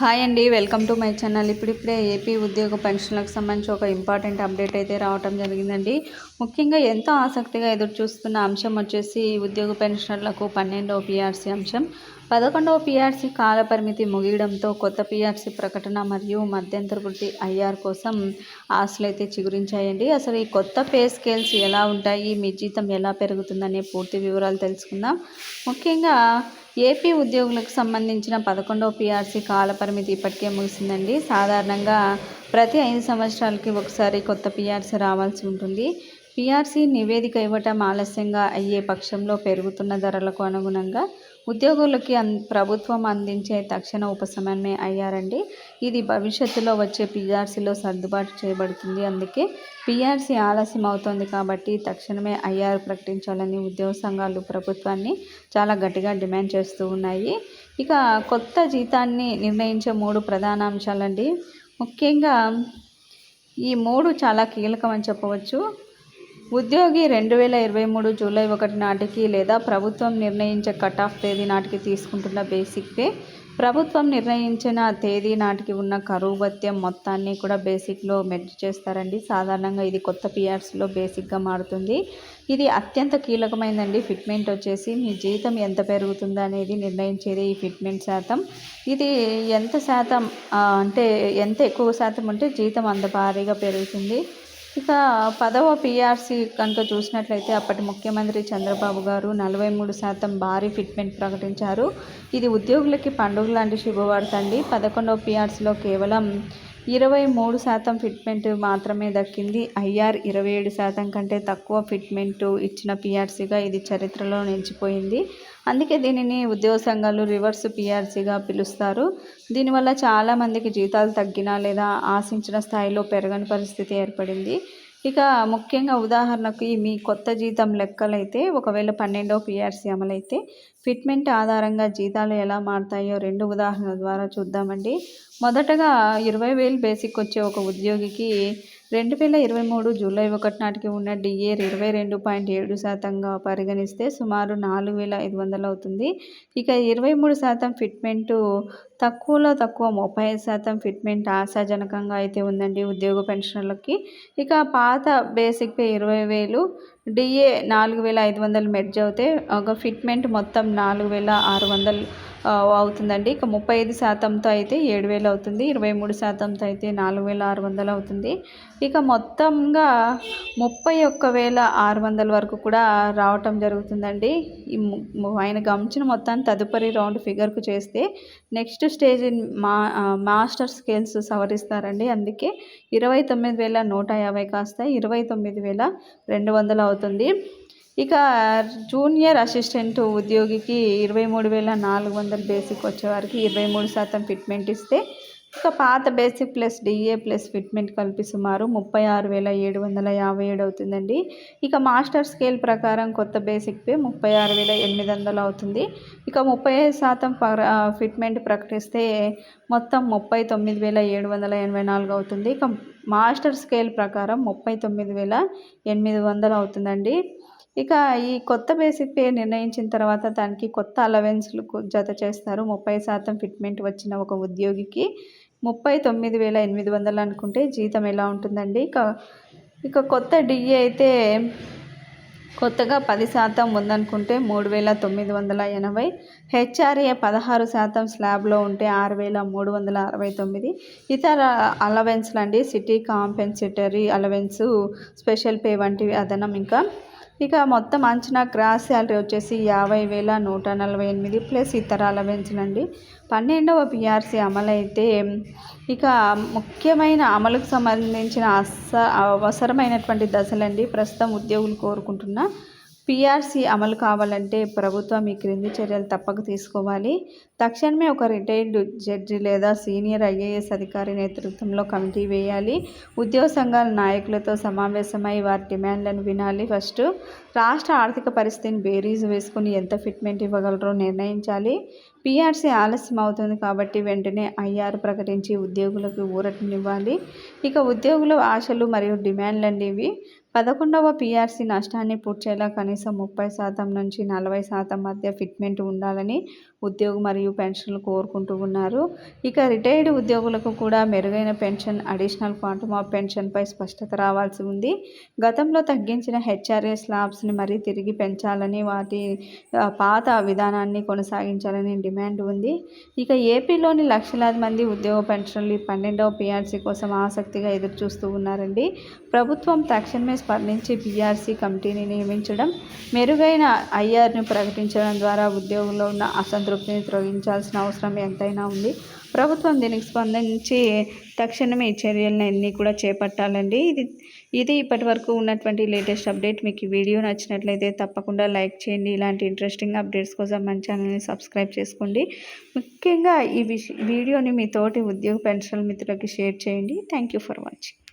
Hi అండి welcome to my channel. ఇప్పుడిప్పుడే AP ఉద్యోగ పెన్షన్లకు సంబంధించి ఒక ఇంపార్టెంట్ అప్డేట్ అయితే రావటం జరిగిందండి. ముఖ్యంగా ఎంతో ఆసక్తిగా ఎదురు చూస్తున్న అంశం వచ్చేసి ఉద్యోగ పెన్షనర్లకు పన్నెండవ పీఆర్సీ అంశం. పదకొండవ పీఆర్సీ కాల పరిమితి ముగియడంతో కొత్త పీఆర్సీ ప్రకటన మరియు మధ్యంతర వృత్తి ఐఆర్ కోసం ఆశలు అయితే చిగురించాయండి. అసలు ఈ కొత్త పే స్కేల్స్ ఎలా ఉంటాయి? మీ జీతం ఎలా పెరుగుతుందనే పూర్తి వివరాలు తెలుసుకుందాం. ముఖ్యంగా ఏపీ ఉద్యోగులకు సంబంధించిన పదకొండవ పిఆర్సీ కాలపరిమితి ఇప్పటికే ముగిసిందండి. సాధారణంగా ప్రతి ఐదు సంవత్సరాలకి ఒకసారి కొత్త పిఆర్సీ రావాల్సి ఉంటుంది. పిఆర్సీ నివేదిక ఇవ్వటం ఆలస్యంగా అయ్యే పక్షంలో పెరుగుతున్న ధరలకు అనుగుణంగా ఉద్యోగులకి అన్ ప్రభుత్వం అందించే తక్షణ ఉపశమనమే అయ్యారండి. ఇది భవిష్యత్తులో వచ్చే పిఆర్సీలో సర్దుబాటు చేయబడుతుంది. అందుకే పిఆర్సీ ఆలస్యం అవుతోంది కాబట్టి తక్షణమే ఐఆర్ ప్రకటించాలని ఉద్యోగ సంఘాలు ప్రభుత్వాన్ని చాలా గట్టిగా డిమాండ్ చేస్తూ ఉన్నాయి. ఇక కొత్త జీతాన్ని నిర్ణయించే మూడు ప్రధాన అంశాలండి. ముఖ్యంగా ఈ మూడు చాలా కీలకం అని చెప్పవచ్చు. ఉద్యోగి రెండు వేల ఇరవై మూడు జూలై ఒకటి నాటికి లేదా ప్రభుత్వం నిర్ణయించే కట్ ఆఫ్ తేదీ నాటికి తీసుకుంటున్న బేసిక్ పే ప్రభుత్వం నిర్ణయించిన తేదీ నాటికి ఉన్న కరువు భత్యం మొత్తాన్ని కూడా బేసిక్లో మెర్జ్ చేస్తారండి. సాధారణంగా ఇది కొత్త పిఆర్స్లో బేసిక్గా మారుతుంది. ఇది అత్యంత కీలకమైనదండి ఫిట్మెంట్ వచ్చేసి మీ జీతం ఎంత పెరుగుతుందో అనేది నిర్ణయించేది ఈ ఫిట్మెంట్ శాతం. ఇది ఎంత శాతం అంటే ఎంత ఎక్కువ శాతం ఉంటే జీతం అంత భారీగా పెరుగుతుంది. ఇక పదవ పీఆర్సీ కనుక చూసినట్లయితే అప్పటి ముఖ్యమంత్రి చంద్రబాబు గారు నలభై మూడు శాతం భారీ ఫిట్మెంట్ ప్రకటించారు. ఇది ఉద్యోగులకి పండుగ లాంటి శుభవార్త అండి. పదకొండవ పీఆర్సీలో కేవలం ఇరవై మూడు శాతం ఫిట్మెంట్ మాత్రమే దక్కింది. ఐఆర్ ఇరవై ఏడు శాతం కంటే తక్కువ ఫిట్మెంట్ ఇచ్చిన పిఆర్సీగా ఇది చరిత్రలో నిలిచిపోయింది. అందుకే దీనిని ఉద్యోగ సంఘాలు రివర్స్ పిఆర్సీగా పిలుస్తారు. దీనివల్ల చాలామందికి జీతాలు తగ్గినా లేదా ఆశించిన స్థాయిలో పెరగని పరిస్థితి ఏర్పడింది. ఇక ముఖ్యంగా ఉదాహరణకు మీ కొత్త జీతం లెక్కలైతే ఒకవేళ పన్నెండో పిఆర్సీ అమలైతే ఫిట్మెంట్ ఆధారంగా జీతాలు ఎలా మారుతాయో రెండు ఉదాహరణల ద్వారా చూద్దామండి. మొదటగా ఇరవై వేలు బేసిక్ వచ్చే ఒక ఉద్యోగికి రెండు వేల ఇరవై మూడు జూలై ఒకటి నాటికి ఉన్న డిఏర్ ఇరవై రెండు పాయింట్ ఏడు శాతంగా పరిగణిస్తే సుమారు నాలుగు వేల ఐదు వందలు అవుతుంది. ఇక ఇరవై మూడు శాతం ఫిట్మెంటు తక్కువలో తక్కువ ముప్పై ఐదు శాతం ఫిట్మెంట్ ఆశాజనకంగా అయితే ఉందండి ఉద్యోగ పెన్షన్లకి ఇక పాత బేసిక్ పే ఇరవై వేలు డిఏ నాలుగు వేల ఐదు వందలు మెర్జ్ అవుతే ఒక ఫిట్మెంట్ మొత్తం నాలుగు వేల ఆరు వందలు అవుతుందండి. ఇక ముప్పై ఐదు శాతంతో అయితే ఏడు వేలు అవుతుంది. ఇరవై మూడు శాతంతో అయితే నాలుగు వేల ఆరు వందలు అవుతుంది. ఇక మొత్తంగా ముప్పై ఒక్క వేల ఆరు వందల వరకు కూడా రావటం జరుగుతుందండి. ఈ ఆయన గమనించిన మొత్తాన్ని తదుపరి రౌండ్ ఫిగర్కు చేస్తే నెక్స్ట్ స్టేజ్ మా మాస్టర్ స్కేల్స్ సవరిస్తారండి. అందుకే ఇరవై తొమ్మిది వేల నూట యాభై కాస్త ఇరవై తొమ్మిది వేల రెండు వందలు అవుతుంది. ఇక జూనియర్ అసిస్టెంట్ ఉద్యోగికి ఇరవై మూడు వేల నాలుగు వందల బేసిక్ వచ్చేవారికి ఇరవై మూడు శాతం ఫిట్మెంట్ ఇస్తే ఇక పాత basic plus DA plus fitment కలిపి సుమారు ముప్పై ఆరు వేల ఏడు వందల యాభై ఏడు అవుతుందండి. ఇక మాస్టర్ స్కేల్ ప్రకారం కొత్త బేసిక్ పే ముప్పై ఆరు వేల ఎనిమిది వందలు అవుతుంది. ఇక ముప్పై ఐదు శాతం ఫిట్మెంట్ ప్రకటిస్తే మొత్తం ముప్పై తొమ్మిది వేల ఏడు వందల ఎనభై నాలుగు అవుతుంది. ఇక మాస్టర్ స్కేల్ ప్రకారం ముప్పై తొమ్మిది వేల ఎనిమిది వందలు అవుతుందండి. ఇక ఈ కొత్త బేసిక్ పే నిర్ణయించిన తర్వాత దానికి కొత్త అలవెన్స్లు జత చేస్తారు. ముప్పై శాతం ఫిట్మెంట్ వచ్చిన ఒక ఉద్యోగికి ముప్పై తొమ్మిది వేల ఎనిమిది వందలు అనుకుంటే జీతం ఎలా ఉంటుందండి? ఇక ఇక కొత్త డిఏ అయితే కొత్తగా పది శాతం ఉందనుకుంటే మూడు వేల తొమ్మిది వందల ఎనభై హెచ్ఆర్ఏ పదహారు శాతం స్లాబ్లో ఉంటే ఆరు వేల మూడు వందల అరవై తొమ్మిది. ఇతర అలవెన్స్లు అండి city compensatory allowance special pay వంటివి అదనం. ఇంకా ఇక మొత్తం అంచనా గ్రాస్ శాలరీ వచ్చేసి యాభై వేల నూట నలభై ఎనిమిది ప్లస్ ఇతర అలవెన్స్లండి పన్నెండవ పిఆర్సీ అమలైతే ఇక ముఖ్యమైన అమలుకు సంబంధించిన అస అవసరమైనటువంటి దశలండి. ప్రస్తుతం ఉద్యోగులు కోరుకుంటున్న పిఆర్సీ అమలు కావాలంటే ప్రభుత్వం ఈ క్రింది చర్యలు తప్పక తీసుకోవాలి. తక్షణమే ఒక రిటైర్డ్ జడ్జి లేదా సీనియర్ ఐఏఎస్ అధికారి నేతృత్వంలో కమిటీ వేయాలి. ఉద్యోగ సంఘాల నాయకులతో సమావేశమై వారి డిమాండ్లను వినాలి ఫస్ట్. రాష్ట్ర ఆర్థిక పరిస్థితిని బేరీజు వేసుకుని ఎంత ఫిట్మెంట్ ఇవ్వగలరో నిర్ణయించాలి. పీఆర్సీ ఆలస్యం అవుతుంది కాబట్టి వెంటనే ఐఆర్ ప్రకటించి ఉద్యోగులకు ఊరటనివ్వాలి. ఇక ఉద్యోగుల ఆశలు మరియు డిమాండ్లు ఇవి పదకొండవ పీఆర్సీ నష్టాన్ని పూడ్చేలా కనీసం ముప్పై శాతం నుంచి నలభై శాతం మధ్య ఫిట్మెంట్ ఉండాలని ఉద్యోగ మరియు పెన్షన్లు కోరుకుంటూ ఉన్నారు. ఇక రిటైర్డ్ ఉద్యోగులకు కూడా మెరుగైన పెన్షన్ అడిషనల్ క్వాంటమ్ ఆఫ్ పెన్షన్పై స్పష్టత రావాల్సి ఉంది. గతంలో తగ్గించిన హెచ్ఆర్ఏ స్లాబ్స్ని మరీ తిరిగి పెంచాలని వాటి పాత విధానాన్ని కొనసాగించాలని డిమాండ్ ఉంది. ఇక ఏపీలోని లక్షలాది మంది ఉద్యోగ పెన్షన్లు పన్నెండవ పీఆర్సీ కోసం ఆసక్తిగా ఎదురు చూస్తూ ఉన్నారండి. ప్రభుత్వం తక్షణమే స్పందించి పీఆర్సీ కమిటీని నియమించడం మెరుగైన ఐఆర్ను ప్రకటించడం ద్వారా ఉద్యోగుల్లో ఉన్న అసంతృప్తిని తొలగించాల్సిన అవసరం ఎంతైనా ఉంది. ప్రభుత్వం దీనికి స్పందించి తక్షణమే చర్యలను అన్నీ కూడా చేపట్టాలండి. ఇది ఇది ఇప్పటి వరకు ఉన్నటువంటి లేటెస్ట్ అప్డేట్. మీకు ఈ వీడియో నచ్చినట్లయితే తప్పకుండా లైక్ చేయండి. ఇలాంటి ఇంట్రెస్టింగ్ అప్డేట్స్ కోసం మన ఛానల్ని సబ్స్క్రైబ్ చేసుకోండి. ముఖ్యంగా ఈ వీడియోని మీ తోటి ఉద్యోగ పెన్షన్ మిత్రులకి షేర్ చేయండి. Thank you for watching